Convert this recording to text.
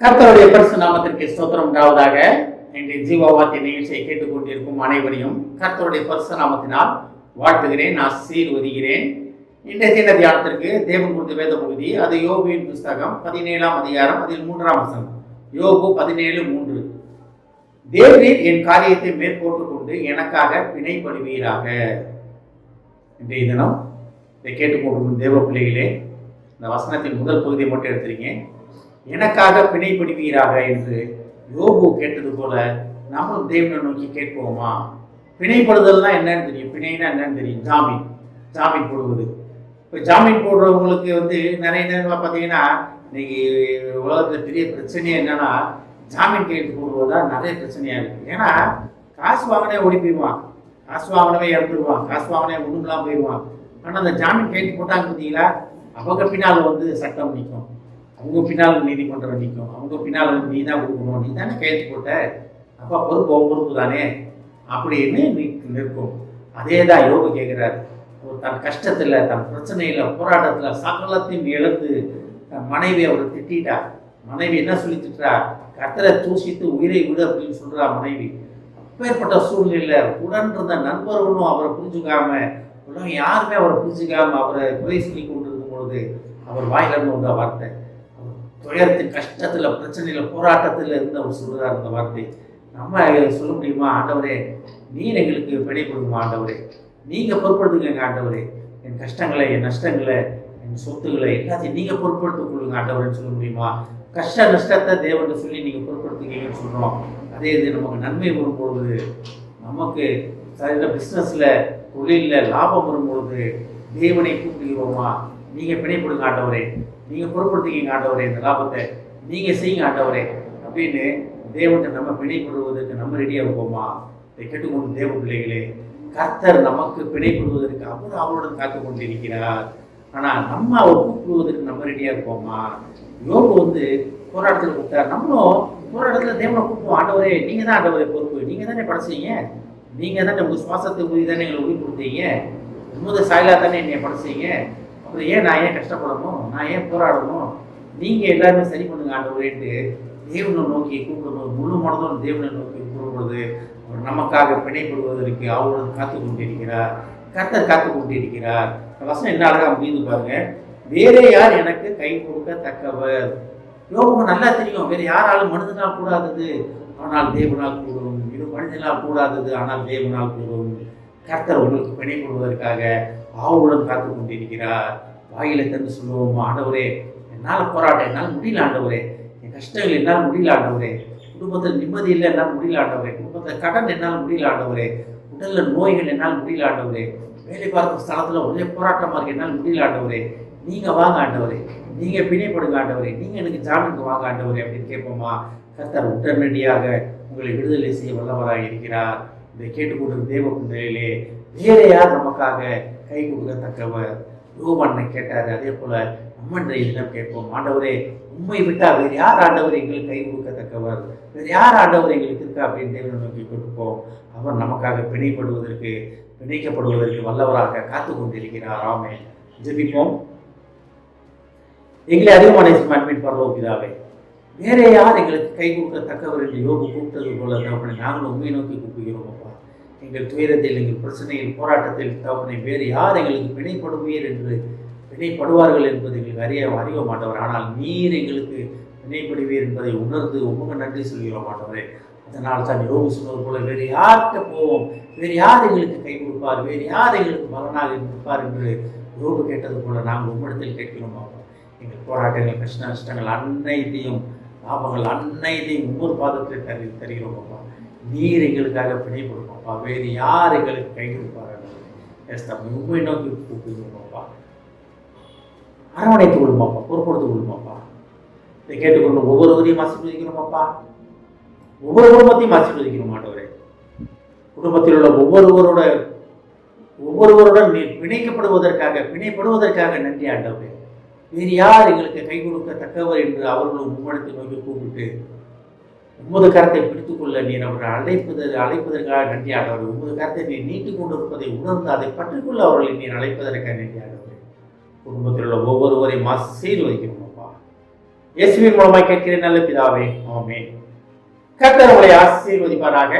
கர்த்தருடைய பரிசு நாமத்திற்கு ஸ்தோத்திரம். உண்டாவதாக இன்றைய ஜீவாவாத்திய நிகழ்ச்சியை கேட்டுக்கொண்டிருக்கும் அனைவரையும் கர்த்தருடைய பரிசு நாமத்தினால் வாழ்த்துகிறேன் நான் சீர்வு இன்றைய தின தியானத்திற்கு தேவன் கொடுத்த வேத பகுதி அது யோகுவின் புஸ்தகம் பதினேழாம் அதிகாரம் அதில் மூன்றாம் வசனம். யோகு பதினேழு மூன்று. தேவரீர் என் காரியத்தை மேற்கொண்டு கொண்டு எனக்காக பிணைப்படுவீராக. இன்றைய தினம் இதை கேட்டுக்கொண்டிருக்கும் தேவ பிள்ளைகளே இந்த வசனத்தின் முதல் பகுதியை மட்டும் எடுத்திருக்கேன் எனக்காக பிணைப்படுவீராக என்று யோபு கேட்டது போல நம்மளும் தேவனை நோக்கி கேட்போமா? பிணைப்படுதல்னா என்னன்னு தெரியும். பிணைனா என்னன்னு தெரியும். ஜாமீன். ஜாமீன் போடுவது. இப்போ ஜாமீன் போடுறவங்களுக்கு வந்து நிறைய நேரங்களில் பார்த்தீங்கன்னா இன்னைக்கு உலகத்தில் பெரிய பிரச்சனையே என்னன்னா ஜாமீன் கையெழுத்து போடுவது தான் நிறைய பிரச்சனையாக இருக்குது ஏன்னா காசு வாங்கினே ஓடி போயிடுவான். காசு வாங்கினவே இறந்துருவான். காசு வாங்கினே ஒன்றும்லாம் போயிடுவான். ஆனால் அந்த ஜாமீன் கையெழுத்து போட்டாங்க பார்த்தீங்களா அவங்க பின்னால் வந்து சட்டம் நிற்கும். அவங்க பின்னால் நீதிமன்றம் நிற்கும். அவங்க பின்னால் வந்து நீ தான் கொடுக்கணும் நீ தானே கையெழுத்து போட்ட? அப்போ பொறுப்பு பொறுப்பு தானே? அப்படின்னு நிற்க- நிற்கும். அதே தான் யோகு கேட்குறாரு. ஒரு தன் கஷ்டத்தில் தன் பிரச்சனையில் போராட்டத்தில் சகலத்தையும் இழந்து தன் மனைவி அவரை திட்டா மனைவி என்ன சொல்லி திட்டுறா? கத்தரை தூசித்து உயிரை விடு அப்படின்னு சொல்கிறா மனைவி. அப்பேற்பட்ட சூழ்நிலையில் உடன் இருந்த நண்பர்களும் அவரை புரிஞ்சுக்காம உலகம் யாருமே அவரை புரிஞ்சுக்காம அவரை குறை சொல்லி கொண்டிருக்கும் பொழுது அவர் வாயிலிருந்து வந்த வார்த்தை. துயரத்து கஷ்டத்தில் பிரச்சனையில் போராட்டத்தில் இருந்து அவர் சொல்கிறார் அந்த வார்த்தை. நம்ம சொல்ல முடியுமா? ஆண்டவரே நீர் எங்களுக்கு பிழை கொடுக்குமா ஆண்டவரே. நீங்கள் பொறுப்படுத்துங்க ஆண்டவரே. என் கஷ்டங்களை என் நஷ்டங்களை என் சொத்துக்களை எல்லாத்தையும் நீங்கள் பொறுப்படுத்திக் கொள்ளுங்க ஆண்டவரேன்னு சொல்ல முடியுமா? கஷ்ட நஷ்டத்தை தேவன் சொல்லி நீங்கள் பொருட்படுத்துங்கன்னு சொல்கிறோம் அதே இது நமக்கு நன்மை வரும்பொழுது நமக்கு சரியான பிஸ்னஸில் தொழிலில் லாபம் வரும்பொழுது தேவனை கூப்பிடுகிறோமா? நீங்கள் பிணைப்படுங்க ஆண்டவரே. நீங்கள் பொறுப்படுத்திக்கிங்க ஆண்டவரே இந்த லாபத்தை நீங்கள் செய்யுங்க ஆண்டவரே. அப்படின்னு தேவன்கிட்ட நம்ம பிணைப்படுவதற்கு நம்ம ரெடியாக இருப்போமா? இதை கேட்டுக்கொண்டு தேவ பிள்ளைகளே கர்த்தர் நமக்கு பிணைப்படுவதற்கு அவர் அவருடன் காத்து கொண்டிருக்கிறார். ஆனால் நம்ம அவர் கூப்பிடுவதற்கு நம்ம ரெடியாக இருப்போமா? யோபு வந்து போராட்டத்தில் கூப்பிட்டார். நம்மளும் போராட்டத்தில் தேவனை கூப்பிடுவோம். ஆண்டவரே நீங்கள் தான் ஆண்டவரே பொறுப்பு. நீங்கள் தானே படைச்சிங்க? நீங்கள் தானே உங்கள் சுவாசத்தை உறுதி தானே எங்களை உறுதி கொடுத்தீங்க? உமது சாயலா தானே என்னை படைச்சிங்க? அப்புறம் ஏன் நான் ஏன் கஷ்டப்படணும்? நான் ஏன் போராடணும்? நீங்கள் எல்லாருமே சரி பண்ணுங்க ஆண்டவரேட்டு தேவனை நோக்கி கூப்பிடும்போது முழு மனதோடு தேவனை நோக்கி கூப்பிடும்பொழுது அவர் நமக்காக பிணைப்படுவதற்கு அவருடன் காத்து கொண்டிருக்கிறார். கர்த்தர் காத்து கொண்டிருக்கிறார். வசனம் என்ன அழகாக முடியுது பாருங்க. வேறே யார் எனக்கு கை கொடுக்க தக்கவர்? யோகம் நல்லா தெரியும் வேற யாராலும் மனிதனால் கூடாதது. ஆனால் தேவனால் கூடும். இது மனிதனால் கூடாதது ஆனால் தேவனால் கூடும். கர்த்தர் உங்களுக்கு பிணைப்படுவதற்காக ஆவுடன் காத்து கொண்டிருக்கிறார். வாயில தந்து சொல்லுவோம் ஆண்டவரே என்னால் போராட்டம் என்னால் முடியல ஆண்டவரே. என் கஷ்டங்கள் என்னால் முடியல ஆண்டவரே. குடும்பத்தில் நிம்மதி இல்லை என்னால் முடியல ஆண்டவரே. குடும்பத்தில் கடன் என்னால் முடியல ஆண்டவரே. உடல்ல நோய்கள் என்னால் முடியல ஆண்டவரே. வேலை பார்க்கும் ஸ்தலத்தில் ஒரே போராட்டமாக இருக்கு என்னால் முடியல ஆண்டவரே. நீங்கள் வாங்க ஆண்டவரே. நீங்கள் பிணைப்படுங்க ஆண்டவரே. நீங்கள் எனக்கு ஜாமீனுக்கு வாங்க ஆண்டவரே அப்படின்னு கேட்போமா. கர்த்தர் உடனடியாக உங்களை விடுதலை செய்ய வல்லவராக இருக்கிறார் இதை கேட்டுக்கொண்டிருந்த தேவ பிள்ளைகளே வேற யார் நமக்காக கை கொடுக்கத்தக்கவர் யோவானை கேட்டார். அதே போல நம்ம இன்றைய கேட்போம். ஆண்டவரே உண்மை விட்டால் வேறு யார் ஆண்டவர் எங்களுக்கு கை கொடுக்கத்தக்கவர்? வேறு யார் ஆண்டவர் எங்களுக்கு இருக்கா? அப்படின்னு தேவனை நோக்கி கொடுப்போம் அவர் நமக்காக பிணைப்படுவதற்கு பிணைக்கப்படுவதற்கு வல்லவராக காத்து கொண்டிருக்கிறார். ஆமே ஜெபிப்போம். எங்களை அதிகமான அட்மிட் பரலோ பிதாவே வேற யார் எங்களுக்கு கை கொடுக்கத்தக்கவர் என்று யோகு கூப்பிட்டது போல தகப்பனை நாங்களும் உண்மை நோக்கி கூப்பிடுகிறோம் அப்பா. எங்கள் துயரத்தில் எங்கள் பிரச்சனையில் போராட்டத்தில் தகப்பனை வேறு யார் எங்களுக்கு பிணைப்படுவீர் என்று பிணைப்படுவார்கள் என்பது எங்களுக்கு அறிய அறிய மாட்டவர். ஆனால் நீர் எங்களுக்கு பிணைப்படுவீர் என்பதை உணர்ந்து உமக்கு நன்றி சொல்கிற மாட்டவரே அதனால் தான் யோகி சொன்னது போல வேறு யார்கிட்ட போவோம்? வேறு யார் எங்களுக்கு கை கொடுப்பார்? வேறு யார் எங்களுக்கு மரணாக இருப்பார் என்று யோகு கேட்டது போல நாங்கள் உம்மிடத்தில் கேட்கிறோம் எங்கள் போராட்டங்கள் கஷ்ட நஷ்டங்கள் அனைத்தையும் லாபங்கள் அனைத்தையும் ஒவ்வொரு பாதத்தில் தரு தருகிறோம் அப்பா நீர் எங்களுக்காக பிணை அப்பா. வேறு யார் எங்களுக்கு கை கொடுப்பார் எஸ் தம்பி உண்மை நோக்கி கூப்பிடுவோம் அப்பா. அரவணைத்து கொள்ளுமாப்பா பொறுப்படுத்து கொள்ளுமாப்பா இதை கேட்டுக்கொண்டு ஒவ்வொருவரையும் ஆசீர்வதிக்கணுமாப்பா ஒவ்வொரு குடும்பத்தையும் ஆசீர்வதிக்கணும் மாட்டவரே குடும்பத்தில் உள்ள ஒவ்வொருவரோட ஒவ்வொருவருடன் நீ பிணைக்கப்படுவதற்காக பிணைப்படுவதற்காக நன்றி ஆண்டவரே. வேறு யார் எங்களுக்கு கை கொடுக்க தக்கவர் என்று அவர்களும் உம்மிடத்தை நோக்கி கூப்பிட்டு உமது கரத்தை பிடித்துக்கொள்ள நீர் அவர்கள் அழைப்பது அழைப்பதற்காக நன்றி ஆண்டவர். உமது கரத்தை நீர் நீட்டிக் கொண்டிருப்பதை உணர்ந்து அதை பற்றிக்கொள்ள அவர்களை நீர் அழைப்பதற்காக நன்றி குடும்பத்தில் உள்ள ஒவ்வொருவரையும் ஆசீர்வதிக்கிறோம் அப்பா. இயேசுவின் மூலமாய் கேட்கிறேன் நல்ல பிதாவே. ஆமே கர்த்தர் உங்களை ஆசீர்வதிப்பாராக